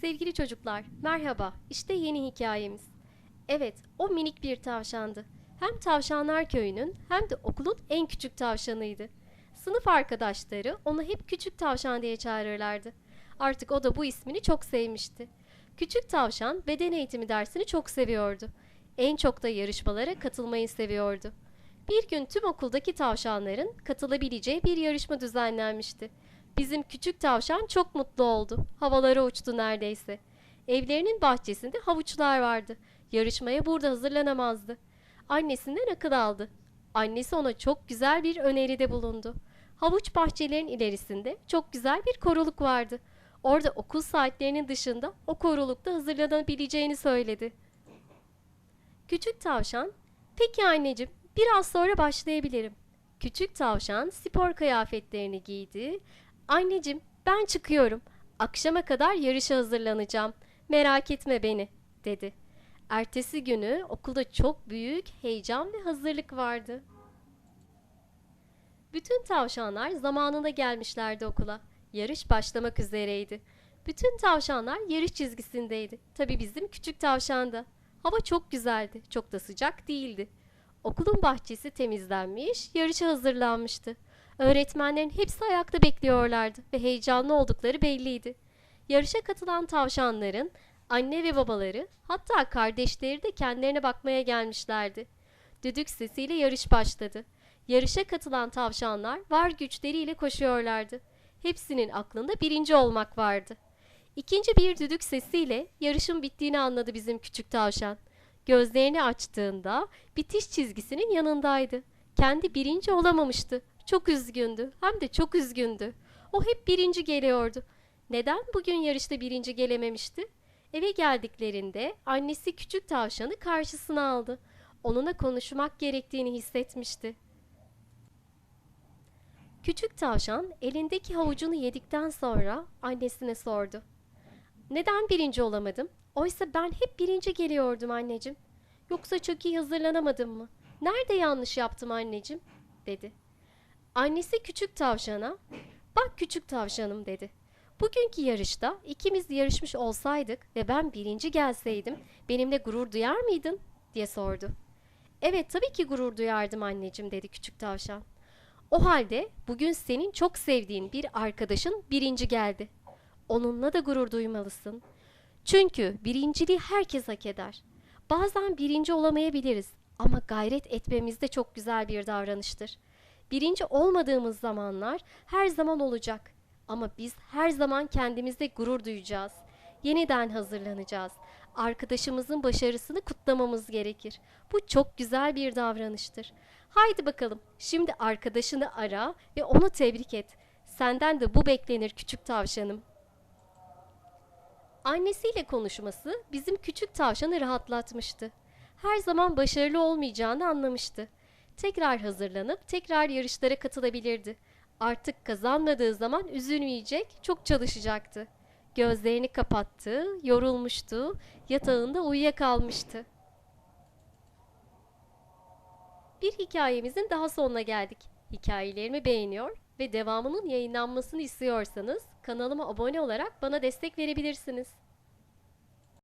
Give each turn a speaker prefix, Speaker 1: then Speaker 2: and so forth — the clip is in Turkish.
Speaker 1: Sevgili çocuklar, merhaba. İşte yeni hikayemiz. Evet, o minik bir tavşandı. Hem Tavşanlar Köyü'nün hem de okulun en küçük tavşanıydı. Sınıf arkadaşları onu hep küçük tavşan diye çağırırlardı. Artık o da bu ismini çok sevmişti. Küçük tavşan beden eğitimi dersini çok seviyordu. En çok da yarışmalara katılmayı seviyordu. Bir gün tüm okuldaki tavşanların katılabileceği bir yarışma düzenlenmişti. Bizim küçük tavşan çok mutlu oldu. Havalara uçtu neredeyse. Evlerinin bahçesinde havuçlar vardı. Yarışmaya burada hazırlanamazdı. Annesinden akıl aldı. Annesi ona çok güzel bir öneride bulundu. Havuç bahçelerin ilerisinde çok güzel bir koruluk vardı. Orada okul saatlerinin dışında o korulukta hazırlanabileceğini söyledi. Küçük tavşan, peki anneciğim biraz sonra başlayabilirim. Küçük tavşan spor kıyafetlerini giydi. Anneciğim ben çıkıyorum. Akşama kadar yarışa hazırlanacağım. Merak etme beni, dedi. Ertesi günü okulda çok büyük heyecan ve hazırlık vardı. Bütün tavşanlar zamanında gelmişlerdi okula. Yarış başlamak üzereydi. Bütün tavşanlar yarış çizgisindeydi. Tabii bizim küçük tavşan da. Hava çok güzeldi, çok da sıcak değildi. Okulun bahçesi temizlenmiş, yarışa hazırlanmıştı. Öğretmenlerin hepsi ayakta bekliyorlardı ve heyecanlı oldukları belliydi. Yarışa katılan tavşanların anne ve babaları, hatta kardeşleri de kendilerine bakmaya gelmişlerdi. Düdük sesiyle yarış başladı. Yarışa katılan tavşanlar var güçleriyle koşuyorlardı. Hepsinin aklında birinci olmak vardı. İkinci bir düdük sesiyle yarışın bittiğini anladı bizim küçük tavşan. Gözlerini açtığında bitiş çizgisinin yanındaydı. Kendi birinci olamamıştı. Çok üzgündü. Hem de çok üzgündü. O hep birinci geliyordu. Neden bugün yarışta birinci gelememişti? Eve geldiklerinde annesi küçük tavşanı karşısına aldı. Onunla konuşmak gerektiğini hissetmişti. Küçük tavşan elindeki havucunu yedikten sonra annesine sordu. Neden birinci olamadım? Oysa ben hep birinci geliyordum anneciğim. Yoksa çok iyi hazırlanamadım mı? Nerede yanlış yaptım anneciğim? dedi. Annesi küçük tavşana, bak küçük tavşanım dedi. Bugünkü yarışta ikimiz yarışmış olsaydık ve ben birinci gelseydim benimle gurur duyar mıydın? diye sordu. Evet tabii ki gurur duyardım anneciğim dedi küçük tavşan. O halde bugün senin çok sevdiğin bir arkadaşın birinci geldi. Onunla da gurur duymalısın. Çünkü birinciliği herkes hak eder. Bazen birinci olamayabiliriz ama gayret etmemiz de çok güzel bir davranıştır. Birinci olmadığımız zamanlar her zaman olacak. Ama biz her zaman kendimizde gurur duyacağız. Yeniden hazırlanacağız. Arkadaşımızın başarısını kutlamamız gerekir. Bu çok güzel bir davranıştır. Haydi bakalım, şimdi arkadaşını ara ve onu tebrik et. Senden de bu beklenir küçük tavşanım. Annesiyle konuşması bizim küçük tavşanı rahatlatmıştı. Her zaman başarılı olmayacağını anlamıştı. Tekrar hazırlanıp tekrar yarışlara katılabilirdi. Artık kazanmadığı zaman üzülmeyecek, çok çalışacaktı. Gözlerini kapattı, yorulmuştu, yatağında uyuyakalmıştı. Bir hikayemizin daha sonuna geldik. Hikayelerimi beğeniyor ve devamının yayınlanmasını istiyorsanız kanalıma abone olarak bana destek verebilirsiniz.